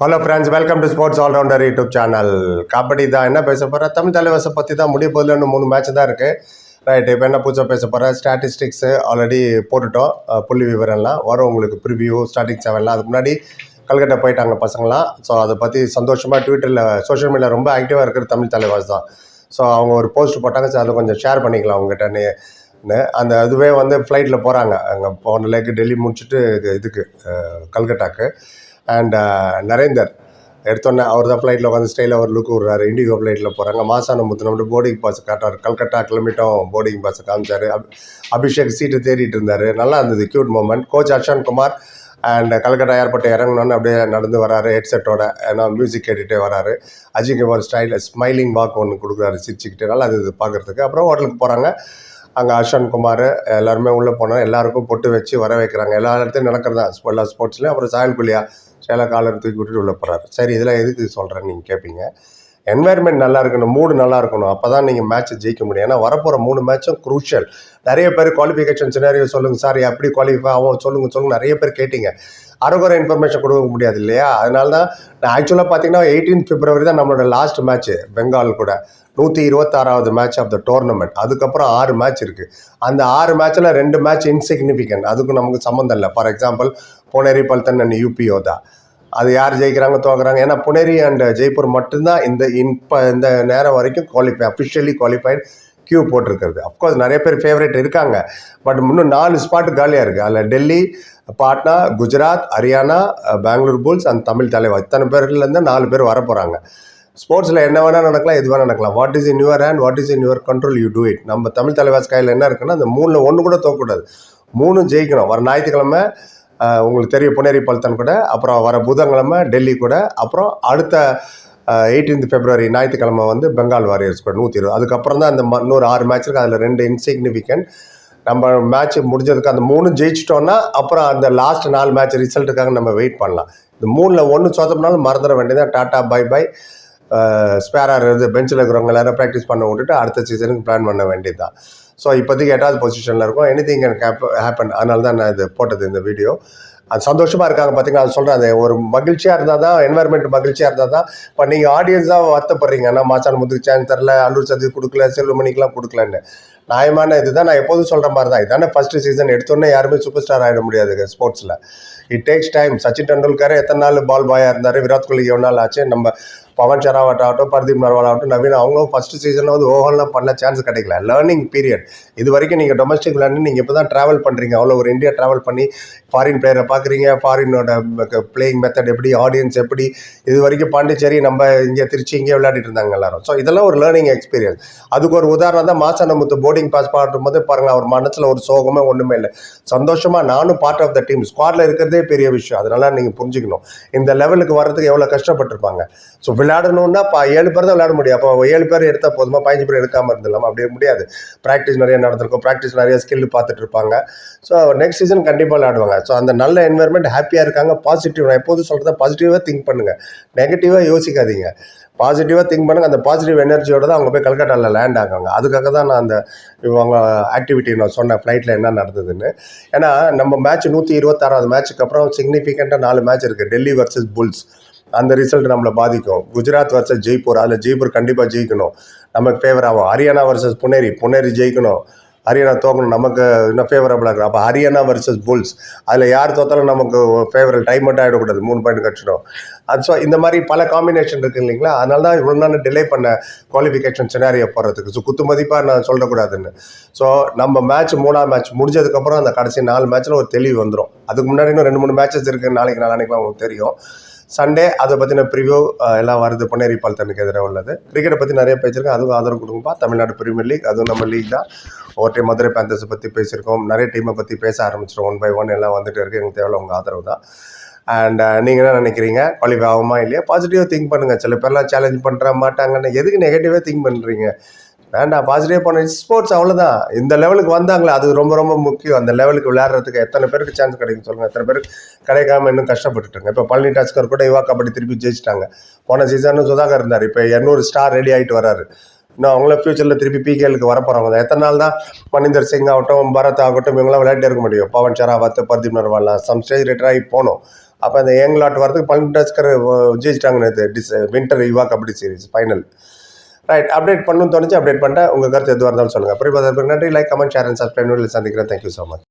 Hello friends welcome to sports allrounder YouTube channel kabaddi தான். என்ன பேச போகிறேன் தமிழ் தலைவசை பற்றி தான் முடிய போதில் இன்னும் மூணு மேட்ச் தான் இருக்குது ரைட் இப்போ என்ன புதுசாக பேச போகிறேன் ஸ்டாட்டிஸ்டிக்ஸு ஆல்ரெடி போட்டுட்டோம். புள்ளி விவரம்லாம். வரும் உங்களுக்கு ப்ரிவியூ ஸ்டார்டிங் செவன்லாம் அதுக்கு முன்னாடி கல்கட்டா போயிட்டாங்க பசங்களாம். ஸோ அதை பற்றி சந்தோஷமாக ட்விட்டரில் சோஷியல் மீடியா ரொம்ப ஆக்டிவாக இருக்கிற தமிழ் தலைவாஸ் தான். ஸோ அவங்க ஒரு போஸ்ட் போட்டாங்க. ஸோ அதை கொஞ்சம் ஷேர் பண்ணிக்கலாம் அவங்ககிட்ட அந்த இதுவே வந்து ஃப்ளைட்டில் போகிறாங்க அங்கே போன லேக்கு டெல்லி முடிச்சுட்டு இது- இதுக்கு கல்கட்டாக்கு. அண்ட் நரேந்தர் எடுத்தோன்னே அவர் தான் ஃப்ளைட்டில் உட்காந்து ஸ்டைலாக ஒரு லுக் விடுறாரு. இண்டிகோ ஃப்ளைட்டில் போகிறாங்க மாசான முத்து போர்டிங் பாஸ் காட்டார் கல்கட்டா கிளம்பிட்டோம் போர்டிங் பாஸ் காமிச்சார். அப் அபிஷேக் சீட்டு தேடிட்டு இருந்தார். நல்லா இருந்தது. Cute moment coach Ashan Kumar and Calcutta ஏர்போர்ட்டை இறங்கினோன்னு அப்படியே நடந்து வராரு. ஹெட்செட்டோட ஏன்னா மியூசிக் கேட்டுகிட்டே வராரு. அஜித் ஒரு ஸ்டைல் ஸ்மைலிங் வாக் ஒன்று கொடுக்குறாரு. சிரிச்சுக்கிட்டு. நல்லா இருந்தது பார்க்குறதுக்கு. அப்புறம் ஹோட்டலுக்கு போகிறாங்க அங்கே அர்ஷான் குமார் எல்லாருமே உள்ளே போனால் எல்லாருக்கும் பொட்டு வச்சு வர வைக்கிறாங்க. எல்லா இடத்துலையும் நடக்கிறதா? எல்லா ஸ்போர்ட்ஸ்லையும் அப்புறம் சாயல் குலியா சேலை காலர் தூக்கி விட்டுட்டு உள்ளே போகிறாரு சரி இதெல்லாம் எதுக்கு சொல்கிறேன்னு நீங்கள் கேட்பீங்க என்வாயர்மெண்ட் நல்லா இருக்கணும் மூடு நல்லா இருக்கணும் அப்போ தான் நீங்கள் மேட்ச்சை ஜெயிக்க முடியும். ஏன்னா வரப்போகிற மூணு மேட்சும் குரூஷியல் நிறைய பேர் குவாலிஃபிகேஷன் சினாரியோ சொல்லுங்கள் சார் எப்படி குவாலிஃபை ஆகும் சொல்லுங்கள் சொல்லுங்கள் நிறைய பேர் கேட்டீங்க. அரைகுறை இன்ஃபர்மேஷன் கொடுக்க முடியாது இல்லையா? அதனால தான் நான் ஆக்சுவலாக பார்த்தீங்கன்னா எயிட்டீன் பிப்ரவரி தான் நம்மளோட லாஸ்ட் மேட்ச்சு பெங்கால் கூட. நூற்றி இருபத்தாறாவது மேட்ச் ஆஃப் த டோர்னமெண்ட் அதுக்கப்புறம் ஆறு மேட்ச் இருக்குது அந்த ஆறு மேட்ச்சில் ரெண்டு மேட்ச் இன்சிக்னிஃபிகண்ட் அதுக்கும் நமக்கு சம்மந்தம் இல்லை. For example Puneri Paltan and UPO தான். அது யார் ஜெயிக்கிறாங்க தோக்குறாங்க. ஏன்னா புனேரி அண்ட் ஜெய்ப்பூர் மட்டும்தான் இந்த இப்போ இந்த நேரம் வரைக்கும் குவாலிஃபை அஃபிஷியலி குவாலிஃபைட் கியூ போட்டிருக்கிறது. அஃப்கோர்ஸ் நிறைய பேர் ஃபேவரேட் இருக்காங்க. பட் இன்னும் நாலு ஸ்பாட் காலியாக இருக்குது அதில் டெல்லி பாட்னா குஜராத் ஹரியானா பெங்களூர் புல்ஸ் அண்ட் தமிழ் தலைவர் இத்தனை பேர்லேருந்து நாலு பேர் வர போகிறாங்க ஸ்போர்ட்ஸில் என்ன வேணால் நடக்கலாம் எது வேணால் நடக்கலாம். What is in your hand what is in your control you do it நம்ம தமிழ் தலைவாஸ் கையில் என்ன இருக்குன்னா அந்த மூணில் ஒன்று கூட தோக்கக்கூடாது. மூணும் ஜெயிக்கணும். வர ஞாயிற்றுக்கிழமை உங்களுக்கு தெரியும் புனேரி பல்தன் கூட அப்புறம் வர புதன்கிழமை டெல்லி கூட அப்புறம் அடுத்த எயிட்டீன்த் பிப்ரவரி ஞாயிற்றுக்கிழமை வந்து பெங்கால் வாரியர்ஸ் கூட நூற்றி இருபது. அதுக்கப்புறம் தான் அந்த இன்னொரு ஆறு மேட்ச் இருக்குது அதில் ரெண்டு இன்சிக்னிஃபிகண்ட் நம்ம மேட்ச் முடிஞ்சதுக்கு அந்த மூணு ஜெயிச்சிட்டோன்னா அப்புறம் அந்த லாஸ்ட் நாலு மேட்ச் ரிசல்ட்டுக்காக நம்ம வெயிட் பண்ணலாம். இந்த மூணில் ஒன்று சோத்தம்னாலும் மறந்துட வேண்டியதான் டாட்டா பை பை ஸ்பேராக இருந்து பெஞ்சில் இருக்கிறவங்க எல்லாரும் ப்ராக்டிஸ் பண்ண விட்டுட்டு அடுத்த சீசனுக்கு பிளான் பண்ண வேண்டியது தான். ஸோ இப்போதைக்கு எட்டாவது பொசிஷனில் இருக்கும். எனி திங் கேன் ஹேப்பன் அதனால தான் நான் இது போட்டது இந்த வீடியோ அது சந்தோஷமாக இருக்காங்க பார்த்தீங்கன்னா அது சொல்கிறேன் அது ஒரு மகிழ்ச்சியாக இருந்தால் தான் என்வாயர்மெண்ட் மகிழ்ச்சியாக இருந்தால் தான் இப்போ நீங்கள் ஆடியன்ஸாக வருத்தப்படுறீங்க. ஆனால் மாச்சான் முத்துக்கு சான்ஸ் தரல அல்லூர் சதி கொடுக்கல செல்வமணிக்கெலாம் கொடுக்கலன்னு. நியாயமான இதுதான். நான் எப்போதும் சொல்கிற மாதிரி தான் இதானே ஃபஸ்ட்டு சீசன் எடுத்தோன்னே யாருமே சூப்பர் ஸ்டார் ஆகிட முடியாது ஸ்போர்ட்ஸில் it takes time Sachin Tendulkar எத்தனை நாள் பால் பாயாக இருந்தார்? விராட் கோலி எவ்வளோ நாள் ஆச்சு? நம்ம பவன் ஷராவட் ஆகட்டும் பர்தீப் நர்வால் ஆகட்டும் நவீன் அவங்களும் ஃபஸ்ட்டு சீசனில் வந்து ஓவர்லாம் பண்ண சான்ஸ் கிடைக்கல. லேர்னிங் பீரியட் இது வரைக்கும் நீங்கள் டொமஸ்டிக் விளையாண்டு நீங்கள் இப்போ தான் ட்ராவல் பண்ணுறீங்க அவ்வளோ ஒரு இந்தியா ட்ராவல் பண்ணி ஃபாரின் பிளேயரை பார்க்குறீங்க ஃபாரினோட பிளேயிங் மெத்தட் எப்படி ஆடியன்ஸ் எப்படி? இது வரைக்கும் பாண்டிச்சேரி நம்ம இங்கே திருச்சி இங்கே விளையாடிட்டு இருந்தாங்க எல்லாரும். ஸோ இதெல்லாம் ஒரு லேர்னிங் எக்ஸ்பீரியன்ஸ் அதுக்கு ஒரு உதாரணம் தான் மாசான போடி போர்டிங் பாஸ் பாடும்போது பாருங்கள் அவர் மனசில் ஒரு சோகமே ஒன்றுமே இல்லை. சந்தோஷமாக நானும் பார்ட் ஆஃப் த டீம் ஸ்குவாடில் இருக்கிறதே பெரிய விஷயம். அதனால நீங்கள் புரிஞ்சுக்கணும். இந்த லெவலுக்கு வர்றதுக்கு எவ்வளோ கஷ்டப்பட்டிருப்பாங்க. ஸோ விளையாடணும்னா இப்போ ஏழு பேர் தான் விளையாட முடியும். அப்போ ஏழு பேர் எடுத்தால் போதுமா? பதினஞ்சு பேர் எடுக்காமல் இருந்துடலாம்? அப்படியே முடியாது. ப்ராக்டிஸ் நிறைய நடந்திருக்கும். ப்ராக்டிஸ் நிறைய ஸ்கில் பார்த்துட்டு இருப்பாங்க. ஸோ நெக்ஸ்ட் சீசன் கண்டிப்பாக விளையாடுவாங்க. ஸோ அந்த நல்ல என்வரன்மெண்ட் ஹாப்பியாக இருக்காங்க. பாசிட்டிவ் நான் எப்போதும் சொல்கிறத பாசிட்டிவாக திங்க் பண்ணுங்கள் நெகட்டிவாக யோசிக்காதீங்க. பாசிட்டிவாக திங்க் பண்ணுங்கள் அந்த பாசிட்டிவ் எனர்ஜியோட தான் அவங்க போய் கல்கட்டாவில் லேண்ட் ஆகாங்க அதுக்காக தான் நான் அந்த இவங்க ஆக்டிவிட்டி நான் சொன்னேன். ஃப்ளைட்டில் என்ன நடந்ததுன்னு. ஏன்னா நம்ம மேட்ச் நூற்றி இருபத்தாறாவது மேட்ச்சுக்கு அப்புறம் சிக்னிஃபிகண்ட்டாக நாலு மேட்ச் இருக்குது டெல்லி வர்சஸ் புல்ஸ். அந்த ரிசல்ட் நம்மளை பாதிக்கும். குஜராத் வர்சஸ் ஜெய்ப்பூர். அதில் ஜெய்ப்பூர் கண்டிப்பாக ஜெயிக்கணும். நமக்கு ஃபேவர் ஆகும். ஹரியானா வர்சஸ் புனேரி. புனேரி ஜெயிக்கணும். ஹரியானா தோக்கணும். நமக்கு இன்னும் ஃபேவரபுளாக இருக்கும் அப்போ ஹரியானா வர்சஸ் புல்ஸ். அதில் யார் தோத்தாலும் நமக்கு ஃபேவரல் டைம் மட்டும் ஆகிடக்கூடாது மூணு பாயிண்ட் கட்சிடும். அது ஸோ இந்த மாதிரி பல காம்பினேஷன் இருக்குது இல்லைங்களா? அதனால தான் இவ்வளோ நாள் டிலே பண்ண குவாலிஃபிகேஷன் சினாரியை போடுறதுக்கு. ஸோ குத்து மதிப்பாக நான் சொல்லக்கூடாதுன்னு. ஸோ நம்ம மேட்ச் மூணாவது மேட்ச் முடிஞ்சதுக்கப்புறம் அந்த கடைசி நாலு மேட்ச்சில் ஒரு தெளிவு வந்துடும் அதுக்கு முன்னாடி இன்னும் ரெண்டு மூணு மேட்சஸ் இருக்குது நாளைக்கு நாளானிக்கெலாம் உங்களுக்கு தெரியும். சண்டே அதை பற்றின ப்ரிவியூ எல்லாம் வருது. பொன்னேரி பால்தனுக்கு எதிராக உள்ளது. கிரிக்கெட்டை பற்றி நிறைய பேச்சிருக்கேன் அதுவும் ஆதரவு கொடுங்கப்பா. தமிழ்நாடு பிரீமியர் லீக் அதுவும் நம்ம லீக் தான். ஒரு மதுரை பேந்தர்ஸை பற்றி பேசியிருக்கோம். நிறைய டீமை பற்றி பேச ஆரம்பிச்சிடும் ஒன் பை ஒன் எல்லாம் வந்துட்டு இருக்கு. எனக்கு தேவை உங்கள் ஆதரவு தான். அண்ட் நீங்கள் என்ன நினைக்கிறீங்க? குவாலிஃபை ஆகுமா இல்லையா? பாசிட்டிவாக திங்க் பண்ணுங்கள் சில பேர்லாம் சேலஞ்ச் பண்ணுற மாட்டாங்கன்னு எதுக்கு நெகட்டிவாக திங்க் பண்ணுறீங்க வேண்டாம். பாசிட்டிவாக பண்ண ஸ்போர்ட்ஸ் அவ்வளோதான் இந்த லெவலுக்கு வந்தாங்களே அது ரொம்ப ரொம்ப முக்கியம். அந்த லெவலுக்கு விளையாடுறதுக்கு எத்தனை பேருக்கு சான்ஸ் கிடைக்கும் சொல்லுங்கள் எத்தனை பேருக்கு கிடைக்காம இன்னும் கஷ்டப்பட்டுட்டாங்க இப்போ பழனி டாஸ்கர் கூட யுவா கபடி திருப்பி ஜெயிச்சிட்டாங்க. போன சீசனும் சுதாகர் இருந்தார். இப்போ இரநூறு ஸ்டார் ரெடி ஆகிட்டு வராரு. இன்னும் அவங்கள ஃபியூச்சரில் திருப்பி பிகேலுக்கு வரப்போகிறவங்க தான் எத்தனை நாள் தான் மனிந்தர் சிங் ஆகட்டும் பரத் ஆகட்டும் இவங்களாம் விளையாட்டே இருக்க முடியும். பவன் ஷராவத் பர்தீப் நர்வாலாம் சம் ஸ்டேஜ் ரிட்டர் ஆகி போகணும் அப்போ அந்த ஏங்கலாட் வரதுக்கு பன்னெண்டு டஸ்கர் ஜெயிச்சிட்டாங்க நேற்று this winter Yuva kabaddi series final right update பண்ணணும்னு தோணுச்சு அப்டேட் பண்ணிட்டேன். உங்கள் கருத்து எதுவாக இருந்தாலும் சொல்லுங்கள் அப்புறம் நன்றி. Like comment share and subscribe சந்திக்கிறேன். Thank you so much